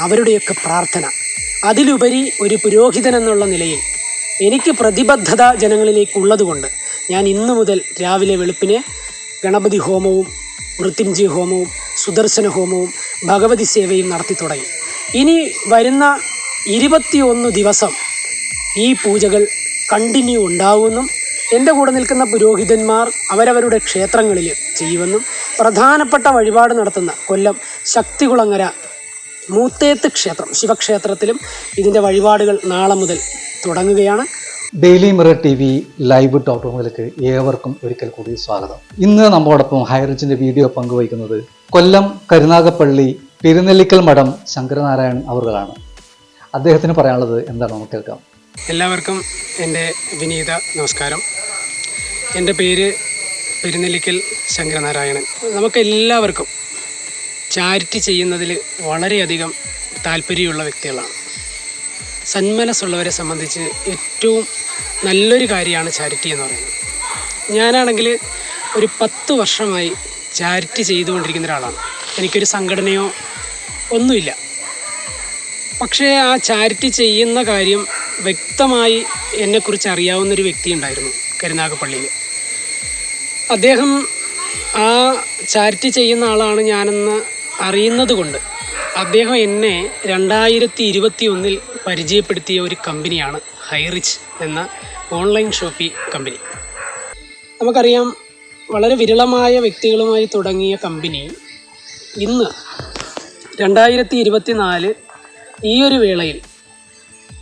അവരുടെയൊക്കെ പ്രാർത്ഥന. അതിലുപരി ഒരു പുരോഹിതൻ എന്നുള്ള നിലയിൽ എനിക്ക് പ്രതിബദ്ധത ജനങ്ങളിലേക്കുള്ളതുകൊണ്ട് ഞാൻ ഇന്നു മുതൽ രാവിലെ വെളുപ്പിനെ ഗണപതി ഹോമവും മൃത്യുഞ്ജയ ഹോമവും സുദർശന ഹോമവും ഭഗവതി സേവയും നടത്തി തുടങ്ങി. ഇനി വരുന്ന ഇരുപത്തിയൊന്ന് ദിവസം ഈ പൂജകൾ കണ്ടിന്യൂ ഉണ്ടാവുമെന്നും എന്റെ കൂടെ നിൽക്കുന്ന പുരോഹിതന്മാർ അവരവരുടെ ക്ഷേത്രങ്ങളിൽ ചെയ്യുമെന്നും പ്രധാനപ്പെട്ട വഴിപാട് നടത്തുന്ന കൊല്ലം ശക്തികുളങ്ങര മൂത്തേത്ത് ക്ഷേത്രം ശിവക്ഷേത്രത്തിലും ഇതിന്റെ വഴിപാടുകൾ നാളെ മുതൽ തുടങ്ങുകയാണ്. Daily Mirror T V live top റൂമിലേക്ക് ഏവർക്കും ഒരിക്കൽ കൂടി സ്വാഗതം. ഇന്ന് നമ്മോടൊപ്പം ഹൈറിച്ചിന്റെ വീഡിയോ പങ്കുവയ്ക്കുന്നത് കൊല്ലം കരുനാഗപ്പള്ളി തിരുനെല്ലിക്കൽ മഠം ശങ്കരനാരായണൻ അവറുകളാണ് അദ്ദേഹത്തിന് പറയാനുള്ളത് എന്താണ് നമുക്ക് കേൾക്കാം. എല്ലാവർക്കും എന്റെ വിനീത നമസ്കാരം. എന്റെ പേര് പെരുന്നെല്ലിക്കൽ ശങ്കരനാരായണൻ. നമുക്കെല്ലാവർക്കും ചാരിറ്റി ചെയ്യുന്നതിൽ വളരെയധികം താല്പര്യമുള്ള വ്യക്തികളാണ്. സന്മനസ്സുള്ളവരെ സംബന്ധിച്ച് ഏറ്റവും നല്ലൊരു കാര്യമാണ് ചാരിറ്റി എന്ന് പറയുന്നത്. ഞാനാണെങ്കിൽ ഒരു പത്ത് വർഷമായി ചാരിറ്റി ചെയ്തുകൊണ്ടിരിക്കുന്ന ഒരാളാണ്. എനിക്കൊരു സംഘടനയോ ഒന്നുമില്ല. പക്ഷേ ആ ചാരിറ്റി ചെയ്യുന്ന കാര്യം വ്യക്തമായി എന്നെക്കുറിച്ച് അറിയാവുന്നൊരു വ്യക്തി ഉണ്ടായിരുന്നു കരുനാഗപ്പള്ളിയിൽ. അദ്ദേഹം ആ ചാരിറ്റി ചെയ്യുന്ന ആളാണ് ഞാനെന്ന് അറിയുന്നത് കൊണ്ട് അദ്ദേഹം എന്നെ രണ്ടായിരത്തി ഇരുപത്തി ഒന്നിൽ പരിചയപ്പെടുത്തിയ ഒരു കമ്പനിയാണ് ഹൈറിച്ച് എന്ന ഓൺലൈൻ ഷോപ്പി കമ്പനി. നമുക്കറിയാം വളരെ വിരളമായ വ്യക്തികളുമായി തുടങ്ങിയ കമ്പനി ഇന്ന് രണ്ടായിരത്തി ഇരുപത്തി നാല് ഈ ഒരു വേളയിൽ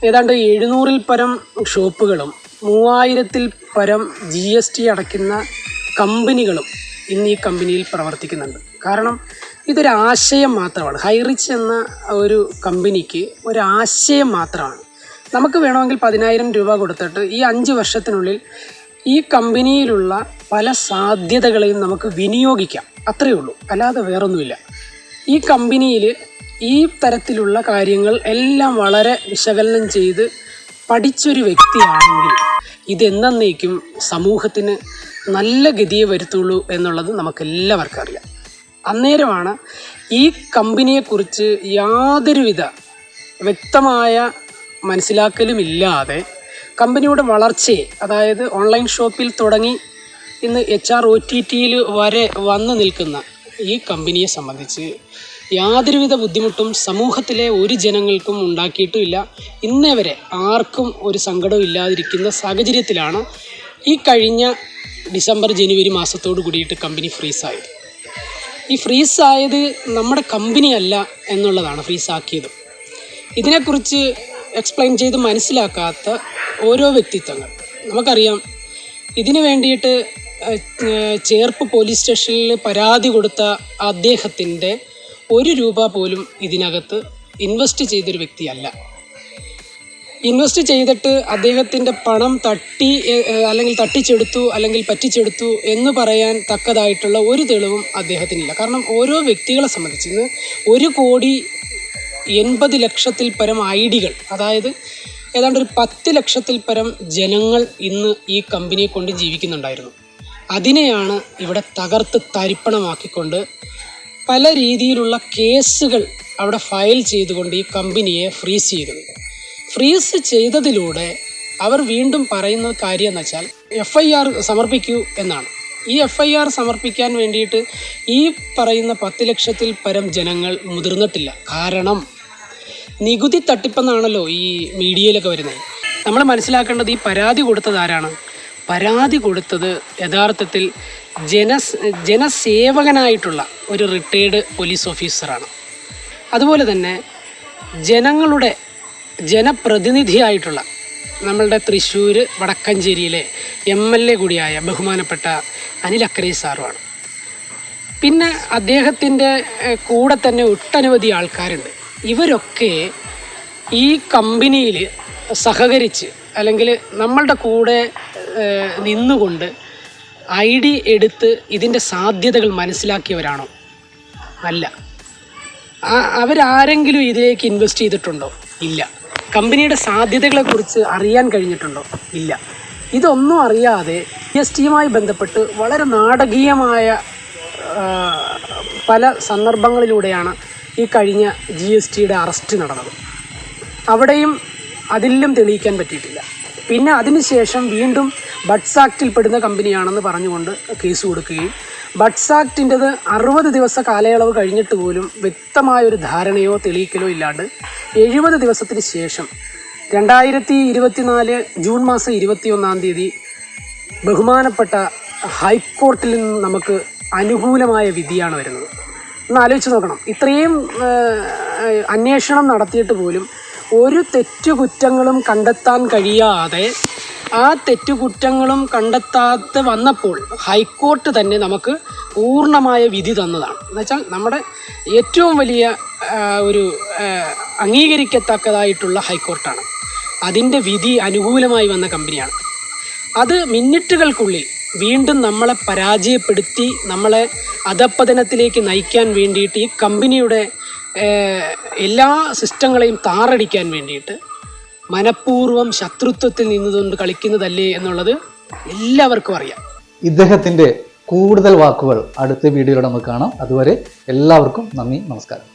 ഏതാണ്ട് എഴുന്നൂറിൽ പരം ഷോപ്പുകളും മൂവായിരത്തിൽ പരം ജി എസ് ടി അടയ്ക്കുന്ന കമ്പനികളും ഇന്ന് ഈ കമ്പനിയിൽ പ്രവർത്തിക്കുന്നുണ്ട്. കാരണം ഇതൊരു ആശയം മാത്രമാണ്. ഹൈറിച്ച് എന്ന ഒരു കമ്പനിക്ക് ഒരു ആശയം മാത്രമാണ്. നമുക്ക് വേണമെങ്കിൽ പതിനായിരം രൂപ കൊടുത്തിട്ട് ഈ അഞ്ച് വർഷത്തിനുള്ളിൽ ഈ കമ്പനിയിലുള്ള പല സാധ്യതകളെയും നമുക്ക് വിനിയോഗിക്കാം. അത്രയേ ഉള്ളൂ. അല്ലാതെ വേറൊന്നുമില്ല. ഈ കമ്പനിയിൽ ഈ തരത്തിലുള്ള കാര്യങ്ങൾ എല്ലാം വളരെ വിശകലനം ചെയ്ത് പഠിച്ചൊരു വ്യക്തിയാണെങ്കിൽ ഇതെന്നേക്കും സമൂഹത്തിന് നല്ല ഗതിയെ വരുത്തുള്ളൂ എന്നുള്ളത് നമുക്കെല്ലാവർക്കും അറിയാം. അന്നേരമാണ് ഈ കമ്പനിയെക്കുറിച്ച് യാതൊരുവിധ വ്യക്തമായ മനസ്സിലാക്കലുമില്ലാതെ കമ്പനിയുടെ വളർച്ചയെ അതായത് ഓൺലൈൻ ഷോപ്പിൽ തുടങ്ങി ഇന്ന് എച്ച് ആർ ഒ ടി ടിയിൽ വരെ വന്നു നിൽക്കുന്ന ഈ കമ്പനിയെ സംബന്ധിച്ച് യാതൊരുവിധ ബുദ്ധിമുട്ടും സമൂഹത്തിലെ ഒരു ജനങ്ങൾക്കും ഉണ്ടാക്കിയിട്ടുമില്ല. ഇന്നേ വരെ ആർക്കും ഒരു സങ്കടവും ഇല്ലാതിരിക്കുന്ന സാഹചര്യത്തിലാണ് ഈ കഴിഞ്ഞ ഡിസംബർ ജനുവരി മാസത്തോട് കൂടിയിട്ട് കമ്പനി ഫ്രീസായത്. ഈ ഫ്രീസായത് നമ്മുടെ കമ്പനിയല്ല എന്നുള്ളതാണ് ഫ്രീസാക്കിയത്. ഇതിനെക്കുറിച്ച് എക്സ്പ്ലെയിൻ ചെയ്ത് മനസ്സിലാക്കാത്ത ഓരോ വ്യക്തിത്വങ്ങൾ. നമുക്കറിയാം ഇതിനു വേണ്ടിയിട്ട് ചേർപ്പ് പോലീസ് സ്റ്റേഷനിൽ പരാതി കൊടുത്ത അദ്ദേഹത്തിന്റെ ഒരു രൂപ പോലും ഇതിനകത്ത് ഇൻവെസ്റ്റ് ചെയ്തൊരു വ്യക്തിയല്ല. ഇൻവെസ്റ്റ് ചെയ്തിട്ട് അദ്ദേഹത്തിന്റെ പണം തട്ടി അല്ലെങ്കിൽ തട്ടിച്ചെടുത്തു അല്ലെങ്കിൽ പറ്റിച്ചെടുത്തു എന്ന് പറയാൻ തക്കതായിട്ടുള്ള ഒരു തെളിവും അദ്ദേഹത്തിനില്ല. കാരണം ഓരോ വ്യക്തികളെ സംബന്ധിച്ച് ഇന്ന് ഒരു കോടി എൺപത് ലക്ഷത്തിൽ പരം ഐ ഡികൾ അതായത് ഏതാണ്ട് ഒരു പത്ത് ലക്ഷത്തിൽ പരം ജനങ്ങൾ ഇന്ന് ഈ കമ്പനിയെ കൊണ്ട് ജീവിക്കുന്നുണ്ടായിരുന്നു. അതിനെയാണ് ഇവിടെ തകർത്ത് തരിപ്പണമാക്കിക്കൊണ്ട് പല രീതിയിലുള്ള കേസുകൾ അവിടെ ഫയൽ ചെയ്തുകൊണ്ട് ഈ കമ്പനിയെ ഫ്രീസ് ചെയ്തത്. ഫ്രീസ് ചെയ്തതിലൂടെ അവർ വീണ്ടും പറയുന്ന കാര്യം എന്ന് വെച്ചാൽ എഫ് ഐ ആർ സമർപ്പിക്കൂ എന്നാണ്. ഈ എഫ് ഐ ആർ സമർപ്പിക്കാൻ വേണ്ടിയിട്ട് ഈ പറയുന്ന പത്ത് ലക്ഷത്തിൽ പരം ജനങ്ങൾ മുതിർന്നിട്ടില്ല. കാരണം നികുതി തട്ടിപ്പെന്നാണല്ലോ ഈ മീഡിയയിലൊക്കെ വരുന്നത് നമ്മൾ മനസ്സിലാക്കേണ്ടത് ഈ പരാതി കൊടുത്തത് ആരാണ്? പരാതി കൊടുത്തത് യഥാർത്ഥത്തിൽ ജനസ് ജനസേവകനായിട്ടുള്ള ഒരു റിട്ടയേർഡ് പോലീസ് ഓഫീസറാണ് അതുപോലെ തന്നെ ജനങ്ങളുടെ ജനപ്രതിനിധിയായിട്ടുള്ള നമ്മളുടെ തൃശ്ശൂർ വടക്കഞ്ചേരിയിലെ എം എൽ എ കൂടിയായ ബഹുമാനപ്പെട്ട അനിൽ അക്കരെ സാറുമാണ്. പിന്നെ അദ്ദേഹത്തിന്റെ കൂടെ തന്നെ ഒട്ടനവധി ആൾക്കാരുണ്ട്. ഇവരൊക്കെ ഈ കമ്പനിയിൽ സഹകരിച്ച് അല്ലെങ്കിൽ നമ്മളുടെ കൂടെ നിന്നുകൊണ്ട് ഐ ഡി എടുത്ത് ഇതിന്റെ സാധ്യതകൾ മനസ്സിലാക്കിയവരാണോ? അല്ല. അവരാരെങ്കിലും ഇതിലേക്ക് ഇൻവെസ്റ്റ് ചെയ്തിട്ടുണ്ടോ? ഇല്ല. കമ്പനിയുടെ സാധ്യതകളെ കുറിച്ച് അറിയാൻ കഴിഞ്ഞിട്ടുണ്ടോ? ഇല്ല. ഇതൊന്നും അറിയാതെ എസ് ടിയുമായി ബന്ധപ്പെട്ട് വളരെ നാടകീയമായ പല സന്ദർഭങ്ങളിലൂടെയാണ് ഈ കഴിഞ്ഞ ജി എസ് ടിയുടെ അറസ്റ്റ് നടന്നത്. അവിടെയും അതിലും തെളിയിക്കാൻ പറ്റിയിട്ടില്ല. പിന്നെ അതിനുശേഷം വീണ്ടും ബഡ്സ് ആക്റ്റിൽ പെടുന്ന കമ്പനിയാണെന്ന് പറഞ്ഞുകൊണ്ട് കേസ് കൊടുക്കുകയും ബഡ്സ് ആക്ടിന്റെത് അറുപത് ദിവസ കാലയളവ് കഴിഞ്ഞിട്ട് പോലും വ്യക്തമായൊരു ധാരണയോ തെളിയിക്കലോ ഇല്ലാണ്ട് എഴുപത് ദിവസത്തിന് ശേഷം രണ്ടായിരത്തി ഇരുപത്തിനാല് ജൂൺ മാസം ഇരുപത്തിയൊന്നാം തീയതി ബഹുമാനപ്പെട്ട ഹൈക്കോർട്ടിൽ നിന്ന് നമുക്ക് അനുകൂലമായ വിധിയാണ് വരുന്നത്. ഒന്ന് ആലോചിച്ച് നോക്കണം. ഇത്രയും അന്വേഷണം നടത്തിയിട്ട് പോലും ഒരു തെറ്റുകുറ്റങ്ങളും കണ്ടെത്താൻ കഴിയാതെ ആ തെറ്റുകുറ്റങ്ങളും കണ്ടെത്താതെ വന്നപ്പോൾ ഹൈക്കോർട്ട് തന്നെ നമുക്ക് പൂർണമായ വിധി തന്നതാണ്. എന്നുവെച്ചാൽ നമ്മുടെ ഏറ്റവും വലിയ ഒരു അംഗീകരിക്കത്തക്കതായിട്ടുള്ള ഹൈക്കോർട്ടാണ്. അതിന്റെ വിധി അനുകൂലമായി വന്ന കമ്പനിയാണ്. അത് മിനിറ്റുകൾക്കുള്ളിൽ വീണ്ടും നമ്മളെ പരാജയപ്പെടുത്തി നമ്മളെ അധപ്പതനത്തിലേക്ക് നയിക്കാൻ വേണ്ടിയിട്ട് ഈ കമ്പനിയുടെ എല്ലാ സിസ്റ്റങ്ങളെയും താറടിക്കാൻ വേണ്ടിയിട്ട് മനഃപൂർവം ശത്രുത്വത്തിൽ നിന്നുകൊണ്ട് കളിക്കുന്നതല്ലേ എന്നുള്ളത് എല്ലാവർക്കും അറിയാം. ഇദ്ദേഹത്തിന്റെ കൂടുതൽ വാക്കുകൾ അടുത്ത വീഡിയോയിൽ നമുക്ക് കാണാം. അതുവരെ എല്ലാവർക്കും നന്ദി നമസ്കാരം.